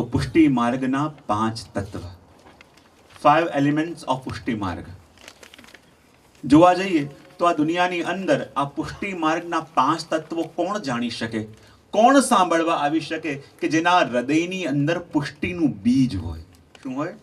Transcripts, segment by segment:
તો પુષ્ટિ માર્ગના પાંચ તત્વ ફાઇવ એલિમેન્ટ્સ ઓફ પુષ્ટિ માર્ગ જોવા જઈએ તો આ દુનિયાની અંદર આ પુષ્ટિ માર્ગના પાંચ તત્વો કોણ જાણી શકે કોણ સાંભળવા આવી શકે કે જેના હૃદયની અંદર પુષ્ટિનું બીજ હોય શું હોય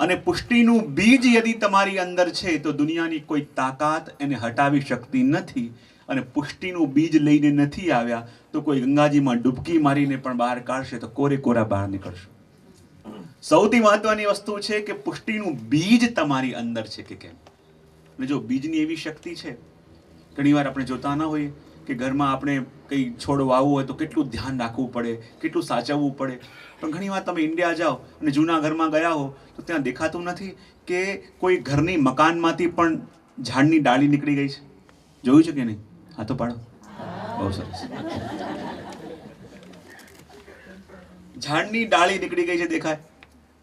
અને પુષ્ટિનું બીજ યદિ તમારી અંદર છે તો દુનિયાની કોઈ તાકાત એને હટાવી શકતી નથી અને પુષ્ટિનું બીજ લઈને નથી આવ્યા, તો કોઈ ગંગાજીમાં ડૂબકી મારીને પણ બહાર કાઢશે તો કોરે કોરા બહાર નીકળશે? સૌથી મહત્વની વસ્તુ છે કે પુષ્ટિનું બીજ તમારી અંદર છે કે કેમ? અને જો બીજની એવી શક્તિ છે, ઘણીવાર આપણે જોતા ન હોઈએ કે ઘરમાં આપણે કંઈ છોડ વાવવું હોય તો કેટલું ધ્યાન રાખવું પડે, કેટલું સાચવવું પડે. પણ ઘણીવાર તમે ઇન્ડિયા જાઓ અને જૂના ઘરમાં ગયા હો, તો ત્યાં દેખાતું નથી કે કોઈ ઘરની મકાનમાંથી પણ ઝાડની ડાળી નીકળી ગઈ છે. જોયું છે કે નહીં? હા, તો પાડો. બહુ સરસ. ઝાડની ડાળી નીકળી ગઈ છે, દેખાય.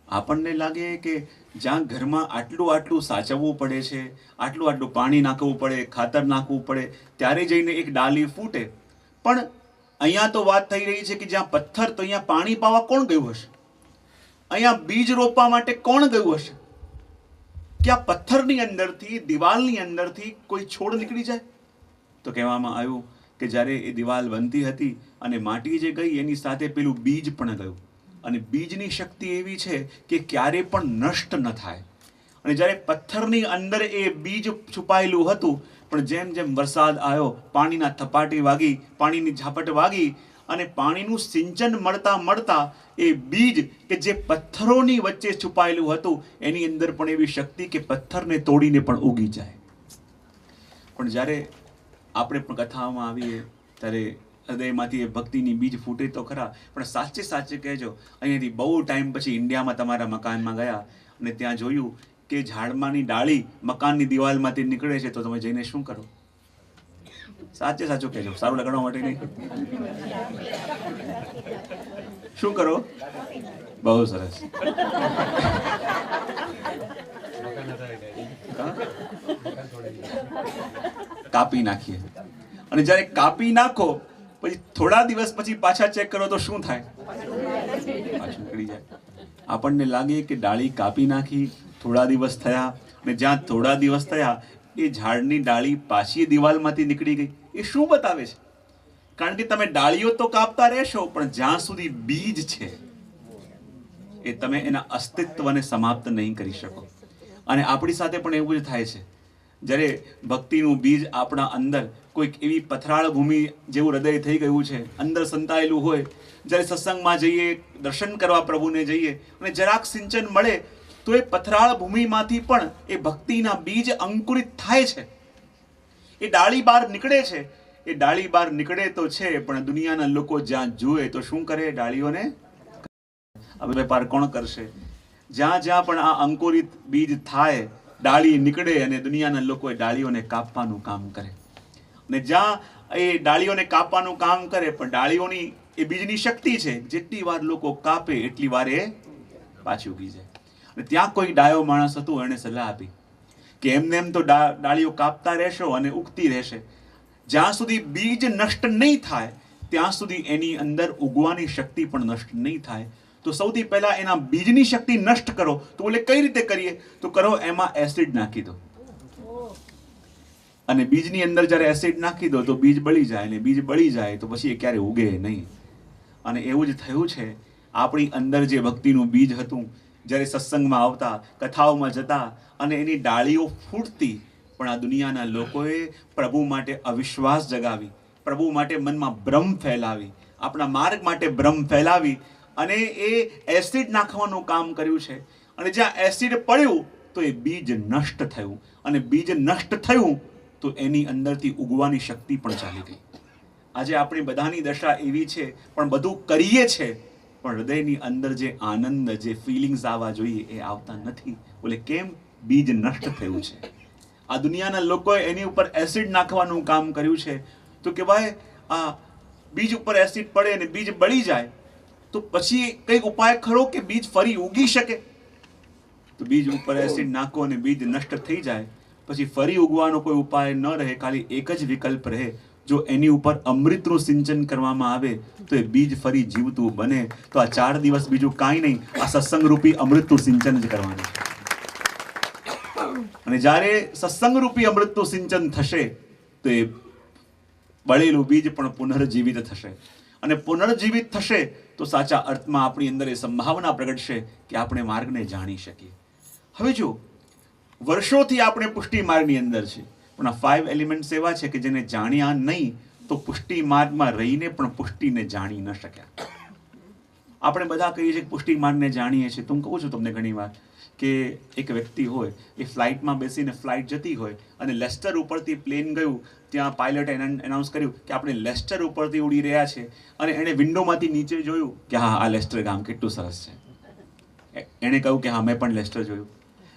આપણને લાગે કે જ્યાં ઘરમાં આટલું આટલું સાચવવું પડે છે, આટલું આટલું પાણી નાખવું પડે, ખાતર નાખવું પડે, ત્યારે જઈને એક ડાલી ફૂટે. પણ અહીંયા તો વાત થઈ રહી છે કે જ્યાં પથ્થર, તો અહીંયા પાણી પાવા કોણ ગયું હશે? અહીંયા બીજ રોપવા માટે કોણ ગયું હશે? કે આ પથ્થરની અંદરથી, દિવાલની અંદરથી કોઈ છોડ નીકળી જાય? તો કહેવામાં આવ્યું કે જ્યારે એ દિવાલ બનતી હતી અને માટી જે ગઈ, એની સાથે પેલું બીજ પણ ગયું. અને બીજની શક્તિ એવી છે કે ક્યારે પણ નષ્ટ ન થાય. અને જ્યારે પથ્થરની અંદર એ બીજ છુપાયેલું હતું, પણ જેમ જેમ વરસાદ આવ્યો, પાણીના થપાટી વાગી, પાણીની ઝાપટ વાગી અને પાણીનું સિંચન મળતા મળતા એ બીજ કે જે પથ્થરોની વચ્ચે છુપાયેલું હતું, એની અંદર પણ એવી શક્તિ કે પથ્થરને તોડીને પણ ઉગી જાય. પણ જ્યારે આપણે પણ કથામાં આવીએ, ત્યારે હૃદયમાંથી એ ભક્તિની બીજ ફૂટે તો ખરા, પણ સાચે સાચે કહેજો, અહીંયાથી બહુ ટાઈમ પછી ઇન્ડિયામાં તમારા મકાનમાં ગયા અને ત્યાં જોયું કે ઝાડમાંની ડાળી મકાનની દિવાલમાંથી નીકળે છે, તો તમે જઈને શું કરો? સાચે સાચું કહેજો, સારું લગાડવા માટે નહીં? શું કરો? બહુ સરસ. કાપી નાખીએ. અને જ્યારે કાપી નાખો, પછી થોડા દિવસ પછી પાછા ચેક કરો તો શું થાય? નીકળી જાય. આપણને લાગે કે ડાળી કાપી નાખી, થોડા દિવસ થયા અને જ્યાં થોડા દિવસ થયા, એ ઝાડની ડાળી પાછી દિવાલમાંથી નીકળી ગઈ. એ શું બતાવે છે? કારણ કે તમે ડાળીઓ તો કાપતા રહેશો, પણ જ્યાં સુધી બીજ છે, એ તમે એના અસ્તિત્વને સમાપ્ત નહીં કરી શકો. અને આપણી સાથે પણ એવું જ થાય છે. જ્યારે ભક્તિનું બીજ આપણા અંદર કોઈક એવી પથરાળ ભૂમિ જેવું હૃદય થઈ ગયું છે, અંદર સંતાયેલું હોય, જ્યારે સત્સંગમાં જઈએ, દર્શન કરવા પ્રભુને જઈએ અને જરાક સિંચન મળે, તો એ પથરાળ ભૂમિમાંથી પણ એ ભક્તિના બીજ અંકુરિત થાય છે. એ ડાળી બહાર નીકળે છે. એ ડાળી બહાર નીકળે તો છે, પણ દુનિયાના લોકો જ્યાં જુએ તો શું કરે ડાળીઓને? હવે વેપાર કોણ કરશે? જ્યાં જ્યાં પણ આ અંકુરિત બીજ થાય ડાળી નીકળે અને દુનિયાના લોકો એ ડાળીઓને કાપવાનું કામ કરે. અને જ્યાં એ ડાળીઓને કાપવાનું કામ કરે, પણ ડાળીઓની એ બીજની શક્તિ છે, જેટલી વાર લોકો કાપે, એટલી વાર એ પાછી ઉગી જાય. અને ત્યાં કોઈ ડાયો માણસ હતું, એણે સલાહ આપી કે એમને એમ તો ડાળીઓ કાપતા રહેશો અને ઉગતી રહેશે. જ્યાં સુધી બીજ નષ્ટ નહીં થાય, ત્યાં સુધી એની અંદર ઉગવાની શક્તિ પણ નષ્ટ નહીં થાય. તો સૌથી પહેલાં એના બીજની શક્તિ નષ્ટ કરો. તો બોલે કઈ રીતે કરીએ? તો કરો એમાં એસિડ નાખી દો. અને બીજની અંદર જ્યારે એસિડ નાખી દો તો બીજ બળી જાય અને બીજ બળી જાય તો પછી એ ક્યારે ઉગે નહીં. અને એવું જ થયું છે. આપણી અંદર જે ભક્તિનું બીજ હતું, જ્યારે સત્સંગમાં આવતા, કથાઓમાં જતા, અને એની ડાળીઓ ફૂટતી, પણ આ દુનિયાના લોકોએ પ્રભુ માટે અવિશ્વાસ જગાવી, પ્રભુ માટે મનમાં ભ્રમ ફેલાવી, આપણા માર્ગ માટે ભ્રમ ફેલાવી અને એ એસિડ નાખવાનું કામ કર્યું છે. અને જ્યાં એસિડ પડ્યું, તો એ બીજ નષ્ટ થયું. અને બીજ નષ્ટ થયું, તો એની અંદરથી ઉગવાની શક્તિ પણ ચાલી ગઈ. આજે આપણી બધાની દશા એવી છે, પણ બધું કરીએ છે, પણ હૃદયની અંદર જે આનંદ, જે ફિલિંગ્સ આવવા જોઈએ, એ આવતા નથી. બોલે, કેમ? બીજ નષ્ટ થયું છે. આ દુનિયાના લોકોએ એની ઉપર એસિડ નાખવાનું કામ કર્યું છે. તો કે ભાઈ, આ બીજ ઉપર એસિડ પડે અને બીજ બળી જાય તો પછી કંઈક ઉપાય ખરો કે બીજ ફરી ઉગી શકે? તો બીજ ઉપર એસિડ નાખો અને બીજ નષ્ટ થઈ જાય. પછી ફરી ઉગવાનો કોઈ ઉપાય ન રહે ખાલી એક જ વિકલ્પ રહે. જો એની ઉપર અમૃતનું સિંચન કરવામાં આવે તો એ બીજ ફરી જીવતું બને. તો આ ચાર દિવસ બીજું કાંઈ નહીં આ સત્સંગરૂપી અમૃતનું સિંચન જ કરવાનું. અને જ્યારે સત્સંગરૂપી અમૃતનું સિંચન થશે તો એ બળેલું બીજ પણ પુનર્જીવિત થશે. અને પુનર્જીવિત થશે તો સાચા અર્થમાં આપણી અંદર એ સંભાવના પ્રગટશે કે આપણે માર્ગને જાણી શકીએ. હવે જો વર્ષોથી આપણે પુષ્ટિ માર્ગની અંદર છે. પણ આ ફાઇવ એલિમેન્ટ્સ એવા છે કે જેને જાણ્યા નહીં તો પુષ્ટિ માર્ગમાં રહીને પણ પુષ્ટિને જાણી ન શક્યા. આપણે બધા કહીએ છીએ પુષ્ટિ માર્ગને જાણીએ છીએ. તો હું કહું છું તમને ઘણી વાર કે એક વ્યક્તિ હોય, એ ફ્લાઇટમાં બેસીને ફ્લાઇટ જતી હોય અને લેસ્ટર ઉપરથી પ્લેન ગયું, ત્યાં પાયલટે એનાઉન્સ કર્યું કે આપણે લેસ્ટર ઉપરથી ઉડી રહ્યા છે અને એણે વિન્ડોમાંથી નીચે જોયું કે હા, આ લેસ્ટર ગામ કેટલું સરસ છે. એણે કહ્યું કે હા, મેં પણ લેસ્ટર જોયું.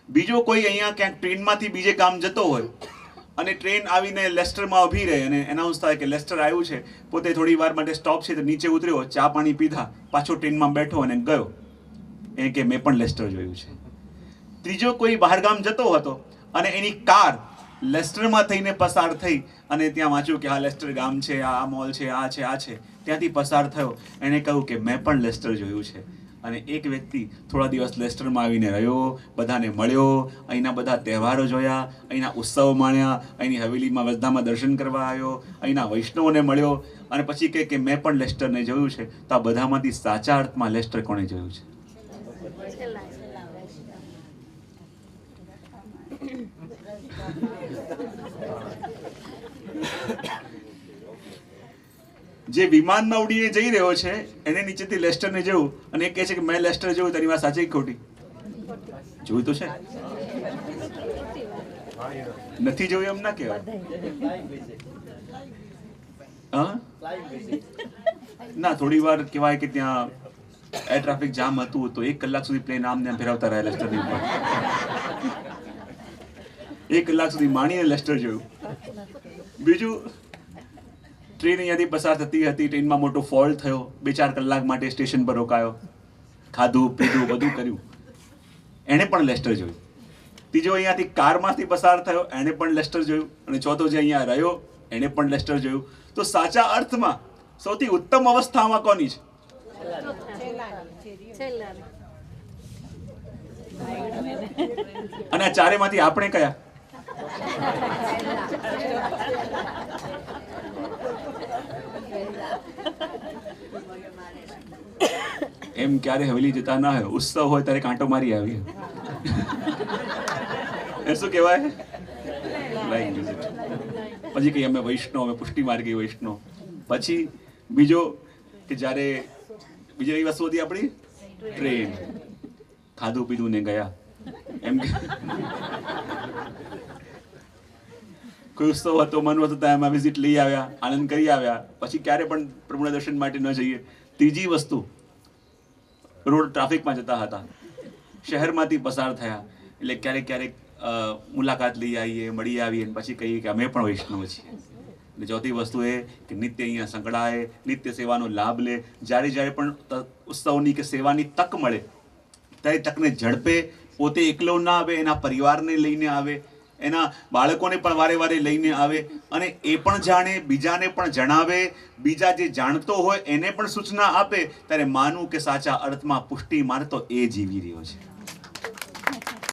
બીજો કોઈ અહીંયા ક્યાંક ટ્રેનમાંથી બીજે ગામ જતો હોય અને ટ્રેન આવીને લેસ્ટરમાં ઊભી રહે અને એનાઉન્સ થાય કે લેસ્ટર આવ્યું છે, પોતે થોડી વાર માટે સ્ટોપ છે, તો નીચે ઉતર્યો, ચા પાણી પીધા, પાછો ટ્રેનમાં બેઠો અને ગયો. એ કે મેં પણ લેસ્ટર જોયું છે. ત્રીજો કોઈ બહારગામ જતો હતો અને એની કાર લેસ્ટરમાં થઈને પસાર થઈ અને ત્યાં વાંચ્યું કે હા, લેસ્ટર ગામ છે, આ મોલ છે, આ છે આ છે. ત્યાંથી પસાર થયો. એણે કહ્યું કે મેં પણ લેસ્ટર જોયું છે. અને એક વ્યક્તિ થોડા દિવસ લેસ્ટરમાં આવીને રહ્યો, બધાને મળ્યો, અહીંના બધા તહેવારો જોયા, અહીંના ઉત્સવો માણ્યા, અહીંની હવેલીમાં વજદામાં દર્શન કરવા આવ્યો, અહીંના વૈષ્ણવોને મળ્યો અને પછી કહે કે મેં પણ લેસ્ટરને જોયું છે, તો આ બધામાંથી સાચા અર્થમાં લેસ્ટર કોણે જોયું છે? જે વિમાનમાં ઉડીને જઈ રહ્યો છે, એને નીચેથી લેસ્ટરને જેવું અને એ કહે છે કે મેં લેસ્ટર જેવું તેની વાત સાચી ખોટી? જોયું તો છે. નથી જોયું એમ ના કહેવાય. ના, થોડી વાર કહેવાય કે ત્યાં એર ટ્રાફિક જામ હતું, તો એક કલાક સુધી પ્લેન આમ આમ ફેરવતા રહ્યા લેસ્ટરની ઉપર. એક કલાક સુધી માણીને લેસ્ટર જોયું. બીજું ટ્રેન અહીંયાથી પસાર થતી હતી, ટ્રેનમાં મોટો ફોલ્ટ થયો, બે ચાર કલાક માટે સ્ટેશન પર રોકાયો. ખાધું, પીધું, બધું કર્યું. એણે પણ લેસ્ટર જોયું. ત્રીજો અહીંયાથી કારમાંથી પસાર થયો, એણે પણ લેસ્ટર જોયું. અને ચોથો જે અહીંયા રહ્યો, એણે પણ લેસ્ટર જોયું. તો સાચા અર્થમાં સૌથી ઉત્તમ અવસ્થામાં કોની છે? અને આ ચારેમાંથી આપણે કયા? એમ ક્યારે હવેલી જતા ના હોય. ઉત્સવ હોય ત્યારે કાંટો મારી આવી. એ શું કહેવાય? પછી કહીએ અમે વૈષ્ણવ, અમે પુષ્ટિ માર્ગી વૈષ્ણવ. પછી બીજો કે જ્યારે બીજી કઈ વસ્તુ હતી આપણી? ટ્રેન ખાધું પીધું ને ગયા. એમ કોઈ ઉત્સવ હતો, મન હતું એમાં વિઝિટ લઈ આવ્યા, આનંદ કરી આવ્યા. પછી ક્યારે પણ પ્રભુના દર્શન માટે ન જઈએ. ત્રીજી વસ્તુ, રોડ ટ્રાફિકમાં જતા હતા. શહેરમાંથી પસાર થયા. એટલે ક્યારેક ક્યારેક મુલાકાત લઈ આવીએ, મળી આવીએ પછી કહીએ કે અમે પણ વૈષ્ણવ છીએ. અને ચોથી વસ્તુ એ કે નિત્ય અહીંયા સંકળાય, નિત્ય સેવાનો લાભ લે. જ્યારે જ્યારે પણ ઉત્સવની કે સેવાની તક મળે, ત્યારે તકને ઝડપે પોતે એકલો ના આવે, એના પરિવારને લઈને આવે. એના બાળકોને પણ વારે વારે લઈને આવે અને એ પણ જાણે, બીજાને પણ જણાવે, બીજા જે જાણતો હોય એને પણ સૂચના આપે, ત્યારે માનવું કે સાચા અર્થમાં પુષ્ટિ માર્ગ તો એ જીવી રહ્યો છે.